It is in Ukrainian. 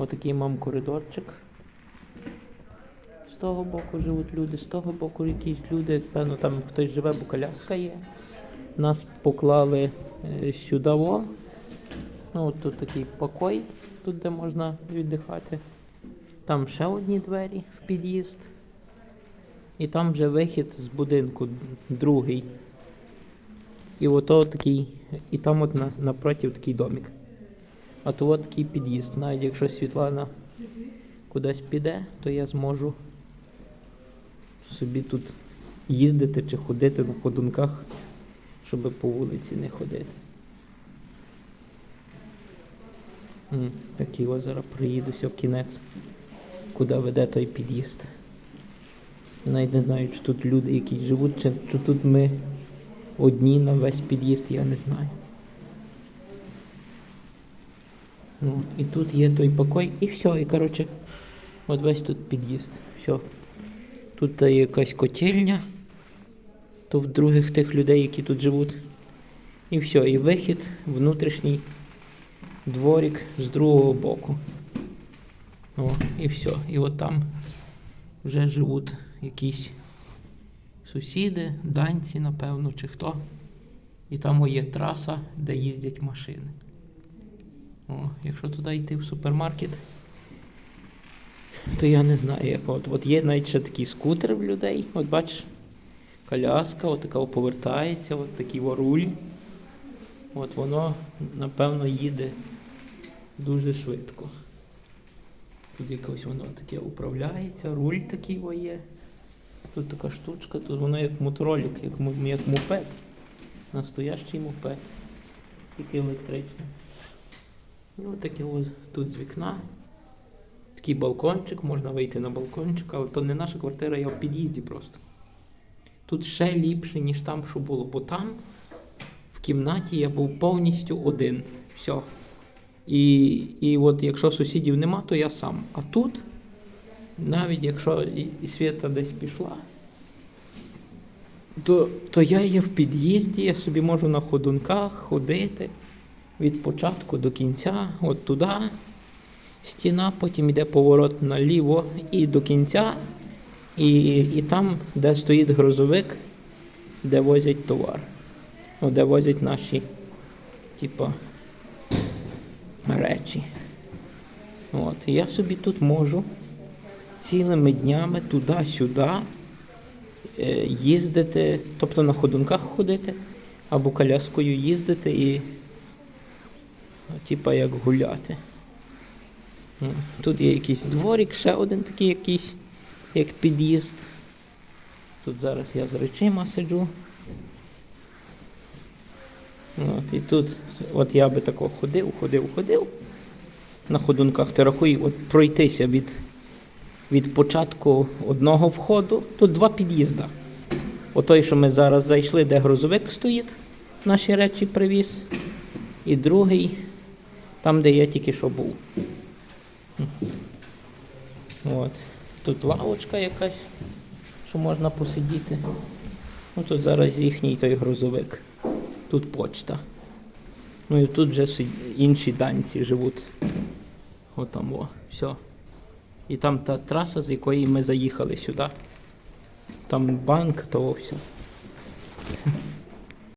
Отакий мам коридорчик. З того боку живуть люди, з того боку якісь люди, певно, там хтось живе, бо коляска є. Нас поклали е, сюди. О. Ну, тут такий покой, тут де можна віддихати. Там ще одні двері в під'їзд. І там вже вихід з будинку, другий. І ото такий, і там от напротив такий домик. А то от такий під'їзд. Навіть якщо Світлана кудись піде, то я зможу собі тут їздити чи ходити на ходунках, щоб по вулиці не ходити. Такий зараз приїдуся в кінець, куди веде той під'їзд. Навіть не знаю, чи тут люди якісь живуть, чи, чи тут ми одні на весь під'їзд, я не знаю. Ну, і тут є той покой, і все, і коротше, от весь тут під'їзд. Все. Тут є якась котельня, то в других тих людей, які тут живуть. І все, і вихід внутрішній дворик з другого боку. О, і все. І от там вже живуть якісь сусіди, данці, напевно, чи хто. І там є траса, де їздять машини. О, якщо туди йти в супермаркет, то я не знаю, як от. От є навіть ще такий скутер в людей. От бачиш, коляска, от така повертається, от такий о руль. От воно, напевно, їде дуже швидко. Тут якось воно таке управляється, руль такий о є. Тут така штучка, тут воно як моторолік, як, як мопед. Настоящий мопед. Тільки електричний. І от ось тут з вікна. Такий балкончик, можна вийти на балкончик, але то не наша квартира, я в під'їзді просто. Тут ще ліпше, ніж там, що було, бо там в кімнаті я був повністю один. Все. І, і от якщо сусідів нема, то я сам. А тут, навіть якщо і, і Свята десь пішла, то, то я є в під'їзді, я собі можу на ходунках ходити від початку до кінця, от туди. Стіна, потім йде поворот наліво і до кінця. І, і там, де стоїть грузовик, де возять товар. Ну, де возять наші, типа, речі. От, я собі тут можу цілими днями туди-сюди е, їздити, тобто на ходунках ходити, або коляскою їздити і, типа, як гуляти. Тут є якийсь дворик, ще один такий якийсь, як під'їзд. Тут зараз я з речима сиджу. От, і тут, от я би тако ходив, ходив, ходив. На ходунках ти рахуй, от пройтися від, від початку одного входу, тут два під'їзда. Отой, що ми зараз зайшли, де грузовик стоїть, наші речі привіз. І другий, там, де я тільки що був. От. Тут лавочка якась, що можна посидіти. Ну, тут зараз їхній той грузовик. Тут почта. Ну і тут вже інші данці живуть. Отам, о, все. І там та траса, з якої ми заїхали сюди. Там банк, то все.